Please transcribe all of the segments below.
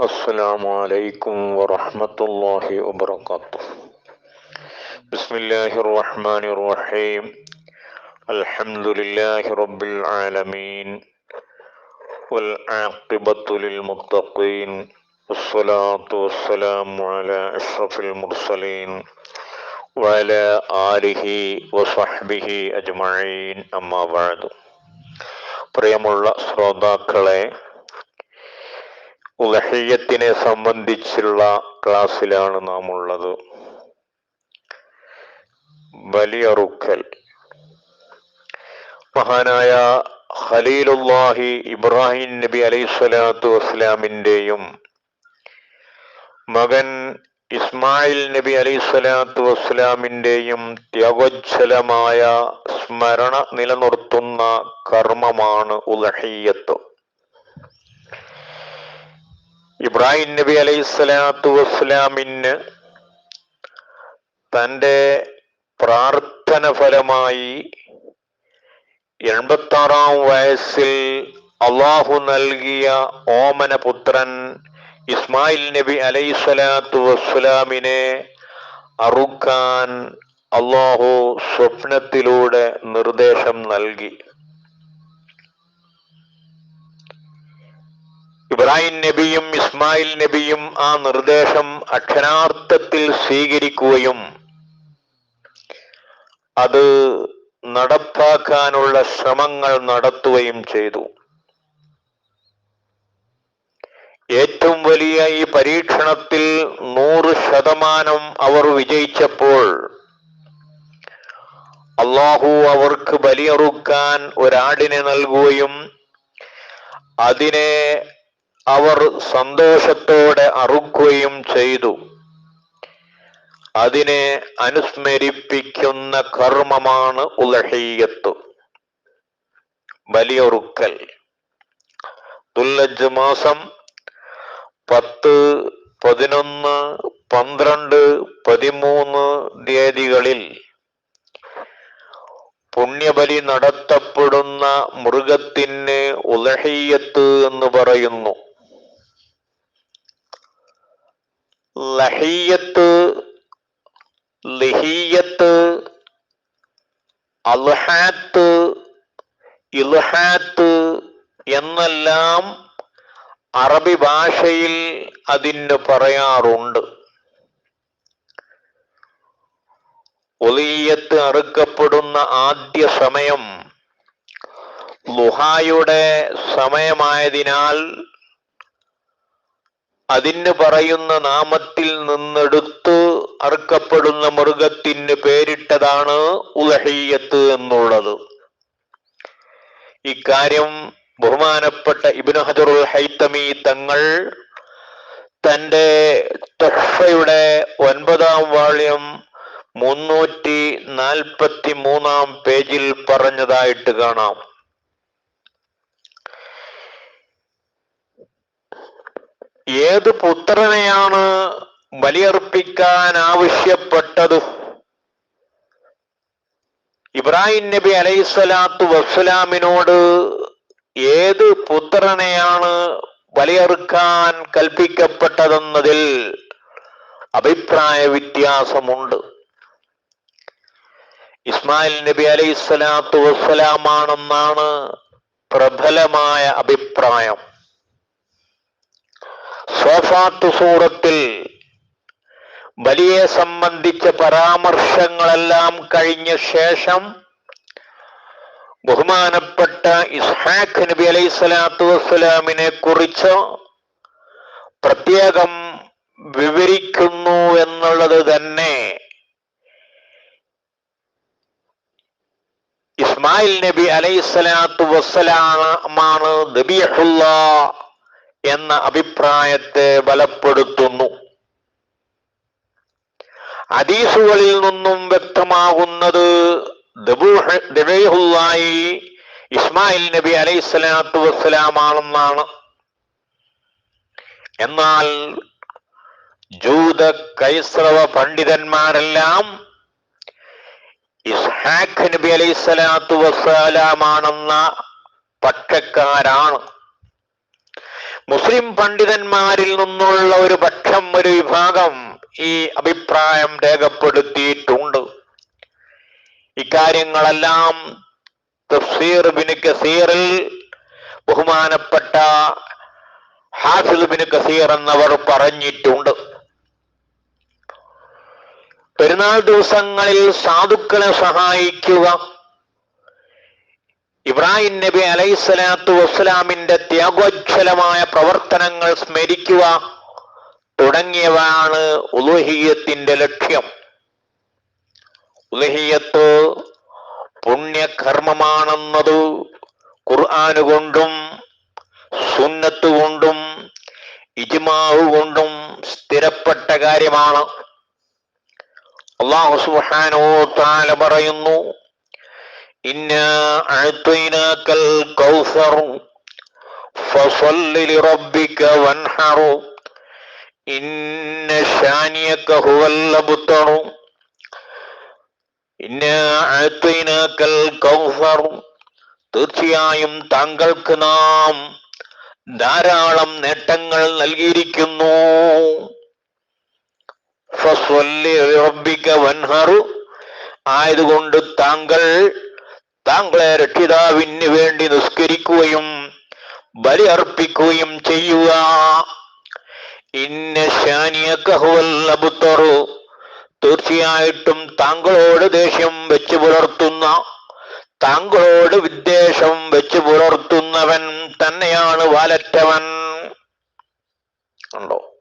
السلام عليكم ورحمة الله وبركاته. بسم الله الرحمن الرحيم. الحمد لله رب العالمين والعاقبة للمتقين والصلاة والسلام على أشرف المرسلين وعلى آله وصحبه أجمعين أما بعد പ്രിയമുള്ള ശ്രോതാക്കളെ ഉലഹയ്യത്തിനെ സംബന്ധിച്ചുള്ള ക്ലാസ്സിലാണ് നാം ഉള്ളത് ബലിയറുക്കൽ മഹാനായ ഖലീലുല്ലാഹി ഇബ്രാഹിം നബി അലൈഹി സ്വലാത്തു വസ്സലാമിൻ്റെയും മകൻ ഇസ്മായിൽ നബി അലൈഹി സ്വലാത്തു വസ്സലാമിന്റെയും ത്യാഗോജ്ജലമായ സ്മരണ നിലനിർത്തുന്ന കർമ്മമാണ് ഉലഹയ്യത്ത് ഇബ്രാഹിം നബി അലൈഹി സ്വലാത്തു വസ്സലാമിന് തന്റെ പ്രാർത്ഥന ഫലമായി എൺപത്താറാം വയസ്സിൽ അള്ളാഹു നൽകിയ ഓമന പുത്രൻ ഇസ്മായിൽ നബി അലൈഹി സ്വലാത്തു വസ്സലാമിനെ അറുക്കാൻ അള്ളാഹു സ്വപ്നത്തിലൂടെ നിർദ്ദേശം നൽകി. ഇബ്രാഹിം നബിയും ഇസ്മായിൽ നബിയും ആ നിർദ്ദേശം അക്ഷരാർത്ഥത്തിൽ സ്വീകരിക്കുകയും അത് നടപ്പാക്കാനുള്ള ശ്രമങ്ങൾ നടത്തുകയും ചെയ്തു. ഏറ്റവും വലിയ ഈ പരീക്ഷണത്തിൽ നൂറ് ശതമാനം അവർ വിജയിച്ചപ്പോൾ അള്ളാഹു അവർക്ക് ബലിയറുക്കാൻ ഒരാടിനെ നൽകുകയും അതിനെ അവർ സന്തോഷത്തോടെ അറുക്കുകയും ചെയ്തു. അതിനെ അനുസ്മരിപ്പിക്കുന്ന കർമ്മമാണ് ഉലഹീയത്ത് ബലിയൊറുക്കൽ. ദുല്ലജ് മാസം പത്ത് പതിനൊന്ന് പന്ത്രണ്ട് പതിമൂന്ന് തീയതികളിൽ പുണ്യബലി നടത്തപ്പെടുന്ന മൃഗത്തിന് ഉലഹീയത്ത് എന്ന് പറയുന്നു. ലഹീയത്ത് ലഹീയത്ത് അൽഹാത്ത് ഇൽഹാത്ത് എന്നെല്ലാം അറബി ഭാഷയിൽ അതിന് പറയാറുണ്ട്. ഒലിയത്ത് അറുക്കപ്പെടുന്ന ആദ്യ സമയം ലുഹായുടെ സമയമായതിനാൽ അതിന് പറയുന്ന നാമത്തിൽ നിന്നെടുത്ത് അറുക്കപ്പെടുന്ന മൃഗത്തിന് പേരിട്ടതാണ് ഉലഹയ്യത്ത് എന്നുള്ളത്. ഇക്കാര്യം ബഹുമാനപ്പെട്ട ഇബിന് ഹജറുൽ ഹൈത്തമി തങ്ങൾ തന്റെ തൊഫയുടെ ഒൻപതാം വാള്യം മുന്നൂറ്റി നാൽപ്പത്തി മൂന്നാം പേജിൽ പറഞ്ഞതായിട്ട് കാണാം. ഏത് പുത്രനെയാണ് ബലിയർപ്പിക്കാൻ ആവശ്യപ്പെട്ടത് ഇബ്രാഹിം നബി അലൈഹിസ്വലാത്തു വസ്സലാമിനോട് ഏത് പുത്രനെയാണ് ബലിയറുക്കാൻ കൽപ്പിക്കപ്പെട്ടതെന്നതിൽ അഭിപ്രായ വ്യത്യാസമുണ്ട് ഇസ്മായിൽ നബി അലൈഹിസ്വലാത്തു വസ്സലാമാണെന്നാണ് പ്രബലമായ അഭിപ്രായം. സോഫാത്തു സൂറത്തിൽ ബലിയെ സംബന്ധിച്ച പരാമർശങ്ങളെല്ലാം കഴിഞ്ഞ ശേഷം ബഹുമാനപ്പെട്ട ഇസ്ഹാഖ് നബി അലൈഹി സ്വലാത്തു വസ്സലാമിനെ കുറിച്ച് പ്രത്യേകം വിവരിക്കുന്നു എന്നുള്ളത് തന്നെ ഇസ്മായിൽ നബി അലൈഹി സ്വലാത്തു വസ്സലാമാണ് ദബിയഹുല്ല എന്ന അഭിപ്രായത്തെ ബലപ്പെടുത്തുന്നു. ഹദീസുകളിൽ നിന്നും വ്യക്തമാകുന്നത് ദബീഹുല്ലായി ഇസ്മായിൽ നബി അലൈഹി സ്വലാത്തു വസ്സലാമാണെന്നാണ്. എന്നാൽ ജൂത കൈസ്രവ പണ്ഡിതന്മാരെല്ലാം ഇസ്ഹാഖ് നബി അലൈഹി സ്വലാത്തു വസ്സലാമാണെന്ന പക്ഷക്കാരാണ് മുസ്ലിം പണ്ഡിതന്മാരിൽ നിന്നുള്ള ഒരു പക്ഷം ഒരു വിഭാഗം ഈ അഭിപ്രായം രേഖപ്പെടുത്തിയിട്ടുണ്ട്. ഇക്കാര്യങ്ങളെല്ലാം തഫ്സീർ ബിൻ കസീറിൽ ബഹുമാനപ്പെട്ട ഹാഫിദ് ബിൻ കസീർ എന്നവർ പറഞ്ഞിട്ടുണ്ട്. പെരുന്നാൾ ദിവസങ്ങളിൽ സാധുക്കളെ സഹായിക്കുക ഇബ്രാഹിം നബി അലൈസലാത്തു വസ്സലാമിന്റെ ത്യാഗോജ്വലമായ പ്രവർത്തനങ്ങൾ സ്മരിക്കുക തുടങ്ങിയവയാണ് ഉലുഹിയത്തിന്റെ ലക്ഷ്യം. ഉലുഹിയത്ത് പുണ്യകർമ്മമാണെന്നത് ഖുർആാനുകൊണ്ടും സുന്നത്ത് കൊണ്ടും ഇജ്മാവ് കൊണ്ടും സ്ഥിരപ്പെട്ട കാര്യമാണ്. അള്ളാഹു സുബ്ഹാനഹു തആല പറയുന്നു ഇന്നാ തീർച്ചയായും താങ്കൾക്ക് നാം ധാരാളം നേട്ടങ്ങൾ നൽകിയിരിക്കുന്നു. ആയതുകൊണ്ട് താങ്കൾ താങ്കളെ രക്ഷിതാവിന് വേണ്ടി നിസ്കരിക്കുകയും ബലി അർപ്പിക്കുകയും ചെയ്യുക. ഇന്ന ശാനിയക്കഹുവല്ലബുത്തറു തീർച്ചയായിട്ടും താങ്കളോട് ദേഷ്യം വെച്ച് പുലർത്തുന്ന താങ്കളോട് വിദ്വേഷം വെച്ച് പുലർത്തുന്നവൻ തന്നെയാണ് വാലറ്റവൻ. ഉണ്ടോ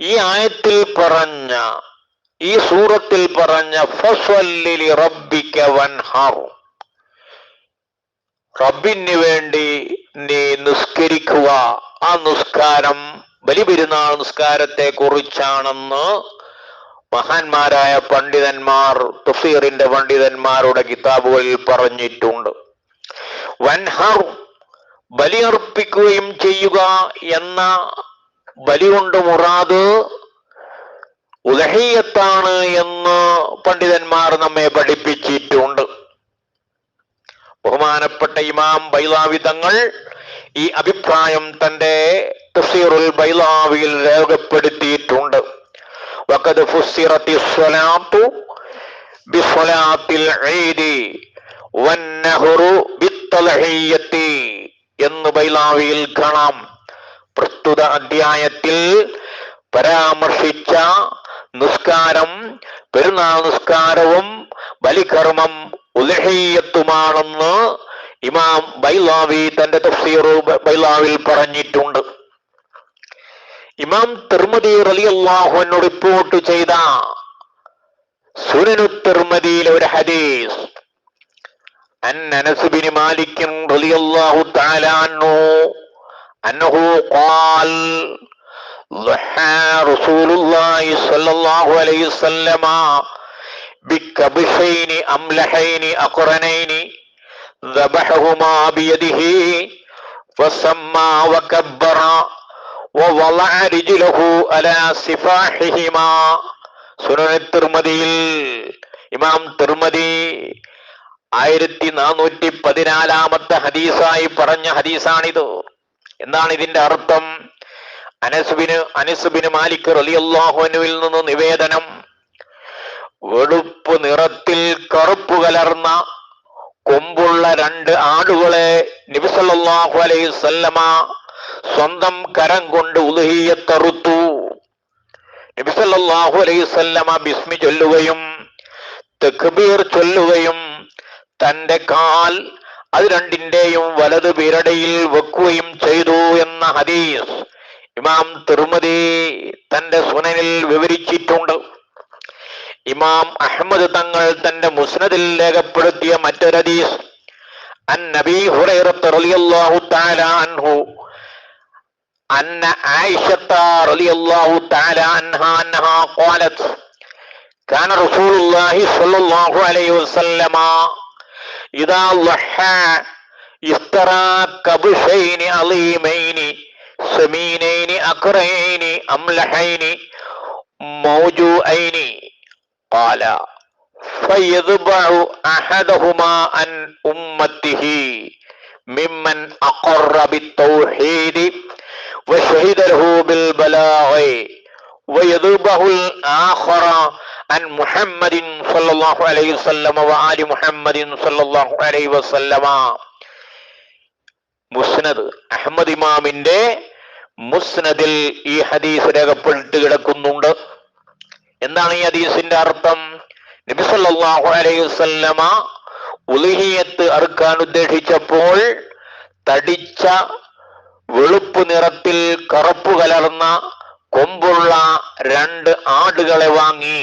ഈ ആയത്തിൽ പറഞ്ഞ ഈ സൂറത്തിൽ പറഞ്ഞ ഫസ്വല്ലിലി റബ്ബിക്ക വൻഹാർ. റബ്ബിന് വേണ്ടി നീ നിസ്കരിക്കുക. ആ നിസ്കാരം ബലിപെരുന്നാൾ നിസ്കാരത്തെ കുറിച്ചാണെന്ന് മഹാന്മാരായ പണ്ഡിതന്മാർ തുഫീറിന്റെ പണ്ഡിതന്മാരുടെ കിതാബുകളിൽ പറഞ്ഞിട്ടുണ്ട്. വൻഹർ ബലിയർപ്പിക്കുകയും ചെയ്യുക എന്ന ബലി കൊണ്ട് മുറാദ് ഉദഹീയത്താണ് എന്ന് പണ്ഡിതന്മാർ നമ്മെ പഠിപ്പിച്ചിട്ടുണ്ട്. ബഹുമാനപ്പെട്ട ഇമാം ബൈലാവി തങ്ങൾ ഈ അഭിപ്രായം തന്റെ തഫ്സീറുൽ ബൈലാവിയിൽ രേഖപ്പെടുത്തിയിട്ടുണ്ട്. വഖദ് فسرت الصلاة بصلاة العيد والنهر ബിത്തലഹിയ്യത്തി എന്ന് ബൈലാവിയിൽ കാണാം. പ്രസ്തുത അധ്യായത്തിൽ പരാമർശിച്ച നിസ്കാരം പെരുന്നാൾ നിസ്കാരവും ബലികർമ്മം ഉലഹീയത്തുമാണെന്ന് ഇമാം ബൈലാവി തന്റെ തഫ്സീറു ബൈലാവിൽ പറഞ്ഞിട്ടുണ്ട്. ഇമാം തിർമതി റളിയല്ലാഹു റിപ്പോർട്ട് ചെയ്ത സുനനു തിർമതിയിലെ ഒരു ഹദീസ് അൻ അനസ് ബിൻ മാലിക് റളിയല്ലാഹു തആല അൻഹു أنه قال ضحى رسول الله صلى الله عليه وسلم بكبشين أملحين أقرنين ذبحهما بيده فسمى وكبر ووضع رجله على سفاحهما സുനൻ തിർമതിയിൽ ഇമാം തിർമതി ആയിരത്തി നാനൂറ്റി പതിനാലാമത്തെ ഹദീസായി പറഞ്ഞ ഹദീസാണിത് എന്താണ് ഇതിന്റെ അർത്ഥം അനസുബിന് അനസുബിന് മാലിക് റലിയല്ലാഹുനുവിൽ നിന്ന് നിവേദനം വെളുപ്പ് നിറത്തിൽ കറുപ്പ് കലർന്ന കൊമ്പുള്ള രണ്ട് ആടുകളെ നബിസല്ലാഹു അലൈഹി സല്ലമ സ്വന്തം കരം കൊണ്ട് ഉദഹീയത്തറുത്തു നബിസല്ലാഹു അലൈഹി സല്ലമ ബിസ്മി ചൊല്ലുകയും തെക്കുബീർ ചൊല്ലുകയും തന്റെ കാൽ അത് രണ്ടിന്റെയും വലത് പിരടയിൽ വെക്കുകയും ചെയ്തു എന്ന ഹദീസ് ഇമാം തിരുമതി തന്റെ സുനനിൽ വിവരിച്ചിട്ടുണ്ട്. ഇമാം അഹമ്മദ് തങ്ങൾ തന്റെ മുസ്നദിൽ രേഖപ്പെടുത്തിയ മറ്റൊരു ഹദീസ് അൻ നബി ഹുറൈറത്ത് റളിയല്ലാഹു തആല അൻഹു أن عائشة رضي الله تعالى عنها أنها قالت كان رسول الله صلى الله عليه وسلم إذا ضحى اشترى كبشين عظيمين سمينين أكرين أملحين موجوئين قال فيذبع أحدهما عن أمته ممن أقر بالتوحيد. وشهد له بالبلاغ ويذبح الآخر عن محمد صلى الله عليه وسلم وآل محمد صلى الله عليه وسلم മുസ്നദ് അഹമ്മദ് ഇമാമിന്റെ മുസ്നദിൽ ഈ ഹദീസ് രേഖപ്പെട്ട് കിടക്കുന്നുണ്ട് എന്താണ് ഈ ഹദീസിന്റെ അർത്ഥം നബി സല്ലല്ലാഹു അലൈഹി വസല്ലമ ഉലുഹിയത്ത് അറുക്കാൻ ഉദ്ദേശിച്ചപ്പോൾ തടിച്ച വെളുപ്പ് നിറത്തിൽ കറുപ്പ് കലർന്ന കൊമ്പുള്ള രണ്ട് ആടുകളെ വാങ്ങി.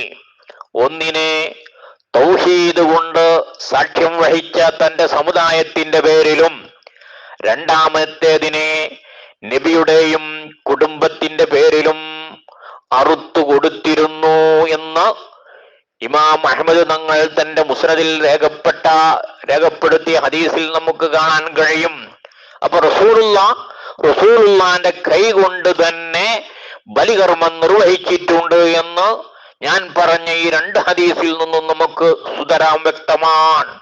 ഒന്നിനെ തൗഹീദ് കൊണ്ട് സാക്ഷ്യം വഹിച്ച തന്റെ സമുദായത്തിന്റെ പേരിലും രണ്ടാമത്തേതിനെ നബിയുടെയും കുടുംബത്തിന്റെ പേരിലും അറുത്തു കൊടുത്തിരുന്നു എന്ന് ഇമാം അഹമ്മദ് തങ്ങൾ തന്റെ മുസ്നദിൽ രേഖപ്പെട്ട രേഖപ്പെടുത്തിയ ഹദീസിൽ നമുക്ക് കാണാൻ കഴിയും. അപ്പൊ റസൂലുള്ള റസൂലുള്ളാന്റെ കൈ കൊണ്ട് തന്നെ ബലികർമ്മം നിർവഹിച്ചിട്ടുണ്ട് എന്ന് ഞാൻ പറഞ്ഞ ഈ രണ്ട് ഹദീസിൽ നിന്നും നമുക്ക് സുതരാം വ്യക്തമാണ്.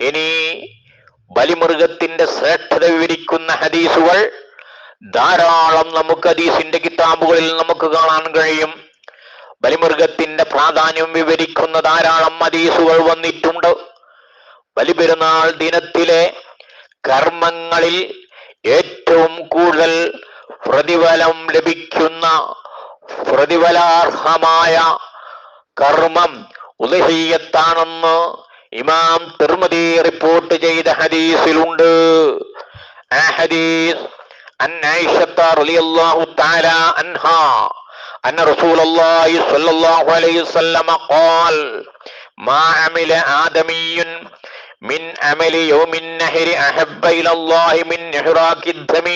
ഇനി ബലിമൃഗത്തിന്റെ ശ്രേഷ്ഠത വിവരിക്കുന്ന ഹദീസുകൾ ധാരാളം നമുക്ക് ഹദീസിന്റെ കിതാബുകളിൽ നമുക്ക് കാണാൻ കഴിയും. ബലിമൃഗത്തിന്റെ പ്രാധാന്യം വിവരിക്കുന്ന ധാരാളം ഹദീസുകൾ വന്നിട്ടുണ്ട്. ബലിപെരുന്നാൾ ദിനത്തിലെ കർമ്മങ്ങളിൽ ഏറ്റവും കൂടുതൽ പ്രതിഫലം ലഭിക്കുന്ന പ്രതിഫലാർഹമായ കർമ്മം ഉദഹീയത്താണെന്ന് ഇമാം തിർമതി റിപ്പോർട്ട് ചെയ്ത ഹദീസിലുണ്ട് ആ ഹദീസ് അൻ ആയിഷത്ത റളിയല്ലാഹു തആല അൻഹാ أن رسول الله صلى الله عليه وسلم قال ما عمل آدمي من عمل يوم النهر أحب إلى الله من إحراق الدم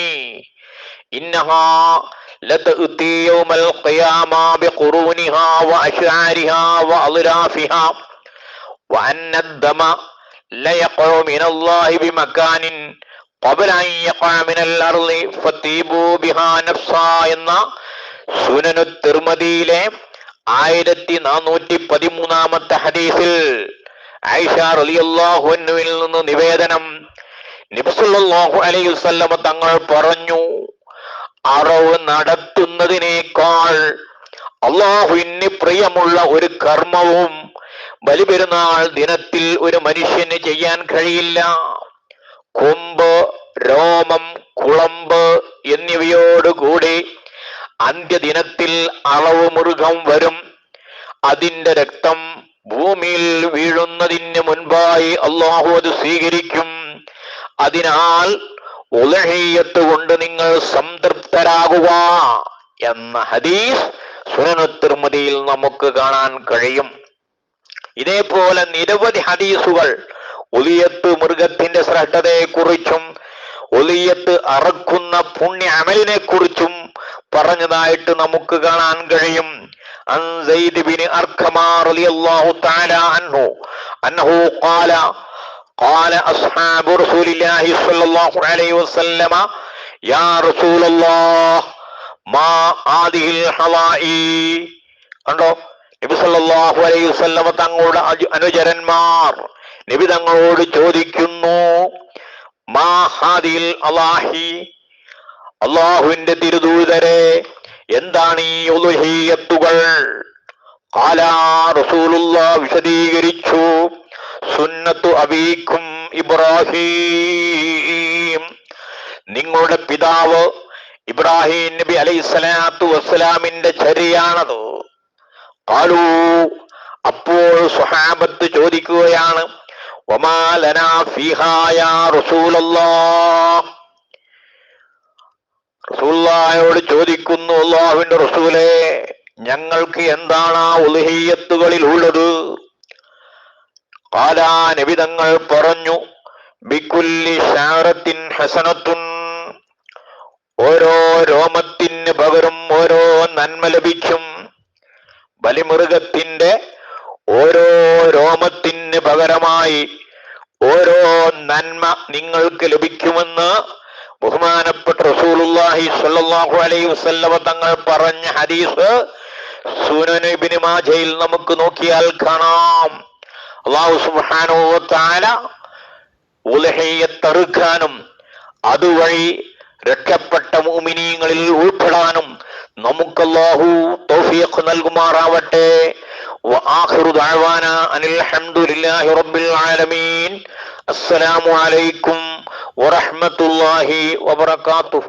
إنها لتأتي يوم القيامة بقرونها وأشعارها وأضرافها وأن الدم ليقع من الله بمكان قبل أن يقع من الأرض فطيبوا بها نفسا എന്ന സുനനു തിർമതിയിലെ ആയിരത്തി നാനൂറ്റി പതിമൂന്നാമത്തെ ഹദീസിൽ ആയിഷ നിന്ന് നിവേദനം. നബിസല്ലല്ലാഹു അലൈഹി വസല്ലമ തങ്ങൾ പറഞ്ഞു അറവ് നടത്തുന്നതിനേക്കാൾ അള്ളാഹുവിന് പ്രിയമുള്ള ഒരു കർമ്മവും ബലിപെരുന്നാൾ ദിനത്തിൽ ഒരു മനുഷ്യന് ചെയ്യാൻ കഴിയില്ല. കൊമ്പ് രോമം കുളമ്പ് എന്നിവയോടുകൂടി അന്ത്യദിനത്തിൽ അളവ് മൃഗം വരും. അതിന്റെ രക്തം ഭൂമിയിൽ വീഴുന്നതിന് മുൻപായി അള്ളാഹു അത് സ്വീകരിക്കും. അതിനാൽ ഉലഹീയത്ത് കൊണ്ട് നിങ്ങൾ സംതൃപ്തരാകുക എന്ന ഹദീസ് സുനനുത്തിർമതിയിൽ നമുക്ക് കാണാൻ കഴിയും. ഇതേപോലെ നിരവധി ഹദീസുകൾ ഒലിയത്ത് മൃഗത്തിന്റെ ശ്രദ്ധയെ കുറിച്ചും ഒലിയത്ത് അറക്കുന്ന പുണ്യ അമലിനെ കുറിച്ചും പറഞ്ഞതായിട്ട് നമുക്ക് കാണാൻ കഴിയും. عن زيد بن أركم رضي الله تعالى عنه أنه قال قال أصحاب رسول الله صلى الله عليه وسلم يا رسول الله ما هذه الحلائي കണ്ടോ നബി സല്ലല്ലാഹു അലൈഹി വസല്ലമ തങ്ങളുടെ അജു- അനുചരന്മാർ നബി തങ്ങളോട് ചോദിക്കുന്നു മാ ഹാദിൽ അലാഹി അള്ളാഹുവിന്റെ തിരുദൂതരെ എന്താണ് ഈ ഒലുഹീയത്തുകൾ കാലാ റസൂലുള്ള വിശദീകരിച്ചു. സുന്നത്തു അബീഖും ഇബ്രാഹീം. നിങ്ങളുടെ പിതാവ് ഇബ്രാഹിം നബി അലൈഹി സ്വലാത്തു വസ്സലാമിന്റെ ചരിയാണത്. കാലു അപ്പോൾ സുഹാബത്ത് ചോദിക്കുകയാണ് ഒമാലനാ ഫിഹായ റസൂലല്ലാഹ് റസൂല്ലായോട് ചോദിക്കുന്നു അള്ളാഹുവിന്റെ റസൂലെ ഞങ്ങൾക്ക് എന്താണ് ആ ഉലഹീയത്തുകളിൽ ഉള്ളത്? കാലാ പറഞ്ഞു ബിക്കുല്ലി ഷാറത്തിൻ ഹസനത്തുൻ ഓരോ രോമത്തിന് പകരം ഓരോ നന്മ ലഭിക്കും. ബലിമൃഗത്തിന്റെ ഓരോ രോമത്തിന് പകരമായി ഓരോ നന്മ നിങ്ങൾക്ക് ലഭിക്കുമെന്ന് ബഹുമാനപ്പെട്ട റസൂലുല്ലാഹി സല്ലല്ലാഹു അലൈഹി വസല്ലമ തങ്ങൾ പറഞ്ഞ ഹദീസ് സുനനുബിന് മാജയിൽ നമുക്ക് നോക്കിയാൽ കാണാം. അല്ലാഹു സുബ്ഹാനഹു വ തആല ഉലഹയെ തറുക്കാനും അതുവഴി രക്ഷപ്പെട്ട മുഅ്മിനീങ്ങളിൽ ഉൾപ്പെടാനും നമുക്ക് അല്ലാഹു തൗഫീഖ് നൽകുമാറാവട്ടെ. വആഖിറു ദഅവാന അനിൽ ഹംദുലില്ലാഹി റബ്ബിൽ ആലമീൻ. അസ്സലാമു അലൈക്കും عليكم ورحمة الله وبركاته